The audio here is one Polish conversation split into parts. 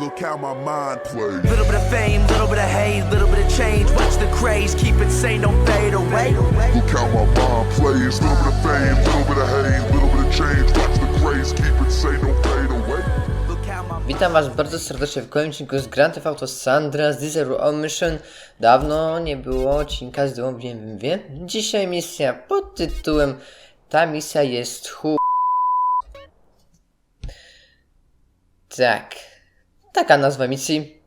Look how my mind plays. Little bit of fame, little bit of hate, little bit of change. Watch the craze, keep it sane, don't fade away. Look how my mind plays. Little bit of fame, little bit of hate, little bit of change. Watch the craze, keep it sane, don't fade away. Witam was bardzo serdecznie w kolejnym odcinku z Grand Theft Auto San Andreas Diesel All Mission. Dawno nie było odcinka z Wiem Wiem Wiem. Dzisiaj misja pod tytułem Ta misja jest chu... Tak. Taka nazwa misji.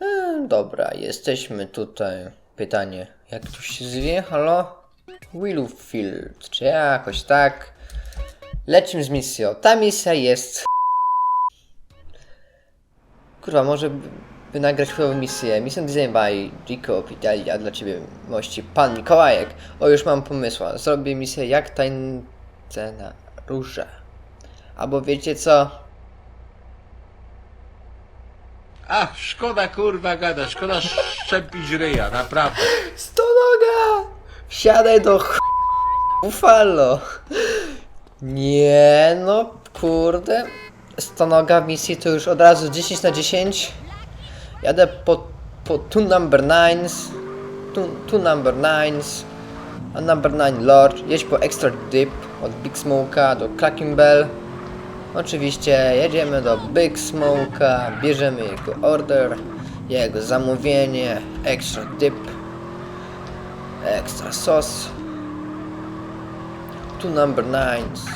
E, dobra, jesteśmy tutaj. Pytanie, jak tu się zwie? Halo? Willowfield, czy jakoś tak? Lecimy z misją. Ta misja jest Kurwa, może by, nagrać chwilową misję. Misję design by Jacob Italia dla ciebie mości pan Mikołajek. O, już mam pomysła. Zrobię misję jak tańce róża. Albo wiecie co? Ach, szkoda kurwa gada, szkoda szczepić ryja, naprawdę. Stonoga! Wsiadaj do ch... Buffalo! Nie no, kurde. Stonoga misji to już od razu 10 na 10. Jadę po, po two number nines. Two, two number nines. A number 9 Lord. Jedź po extra dip od Big Smoke'a do Cracking Bell. Oczywiście jedziemy do Big Smoke'a, bierzemy jego order, jego zamówienie, extra dip, extra sauce, two number nines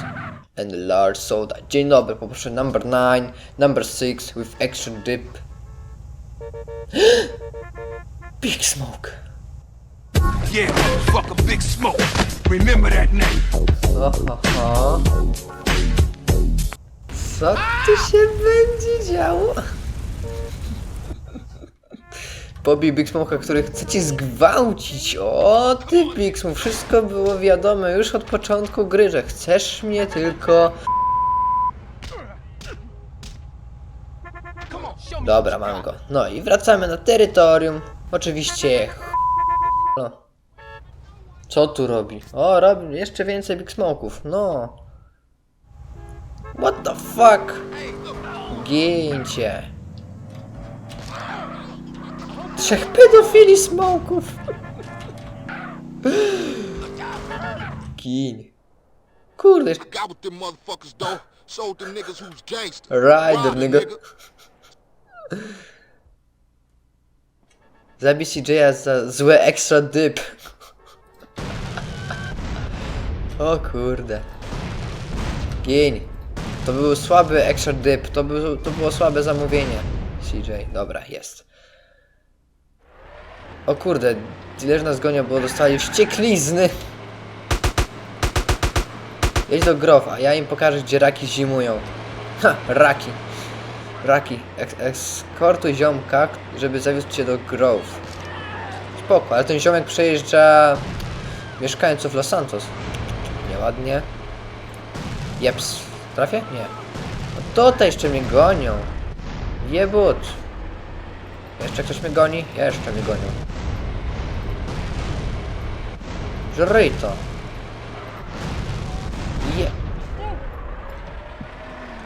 and a large soda. Dzień dobry, poproszę number 9, number 6 with extra dip. Big Smoke. Yeah, motherfucker, Big Smoke. Remember that name. Ohoho. Co tu się będzie działo? Pobij Big Smoke'a, który chce cię zgwałcić. O, ty Big wszystko było wiadome już od początku gry, że chcesz mnie tylko... Dobra, mam go. No i wracamy na terytorium. Oczywiście... No. Co tu robi? O, robi jeszcze więcej Big Smoków. No. What the fuck? Gięcie. Trzech pedofili smoków. Gin. Kurde. Rider, nigga. Zabij CJ'a za złe extra dip. O kurde. Gień. To był słaby extra dip. To, był, to było słabe zamówienie. CJ, dobra, jest. O kurde, dealerzy nas gonią, bo dostali wścieklizny. Jedź do Growa, ja im pokażę, gdzie raki zimują. Ha, raki. Raki, eks eskortuj ziomka, żeby zawiózł cię do Grove. Spoko, ale ten ziomek przejeżdża mieszkańców Los Santos. Nieładnie. Jeps. Trafię? Nie. No tutaj jeszcze mnie gonią. Jebut. Jeszcze ktoś mnie goni? Jeszcze mnie gonią. Żryj to. Je.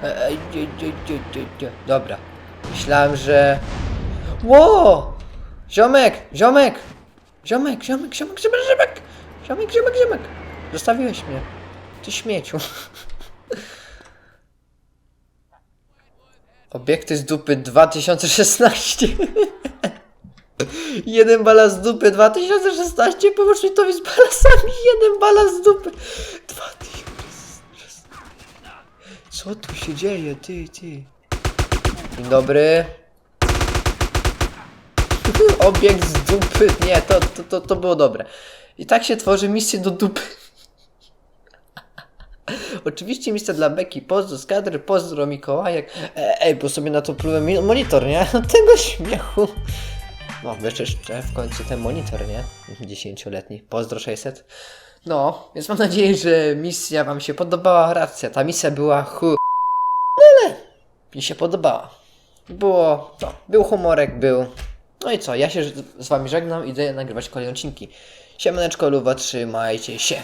E, e. Dobra. Myślałem, że... Ło! Ziomek! Ziomek! Ziomek, ziomek, ziomek, ziomek, ziomek! Ziomek, ziomek, ziomek! Zostawiłeś mnie. Ty śmieciu. Obiekty z dupy 2016. Jeden balast z dupy 2016. Pomóż mi to z balasami. Jeden balast z dupy 2016. Co tu się dzieje, ty, ty? Dzień dobry. Obiekt z dupy. Nie, to, to, to, to było dobre. I tak się tworzy misje do dupy. Oczywiście miejsce dla Beki, pozdro z kadry, pozdro Mikołajek. E, ej, bo sobie na to plułem monitor, nie? Tego śmiechu. No, jeszcze w końcu ten monitor, nie? Dziesięcioletni. Pozdro 600. No, więc mam nadzieję, że misja wam się podobała. Racja, ta misja była chu... Ale mi się podobała. Było, co? Był humorek, był... No i co, ja się z- z wami żegnam i idę nagrywać kolejne odcinki. Siemaneczko, luwa, trzymajcie się.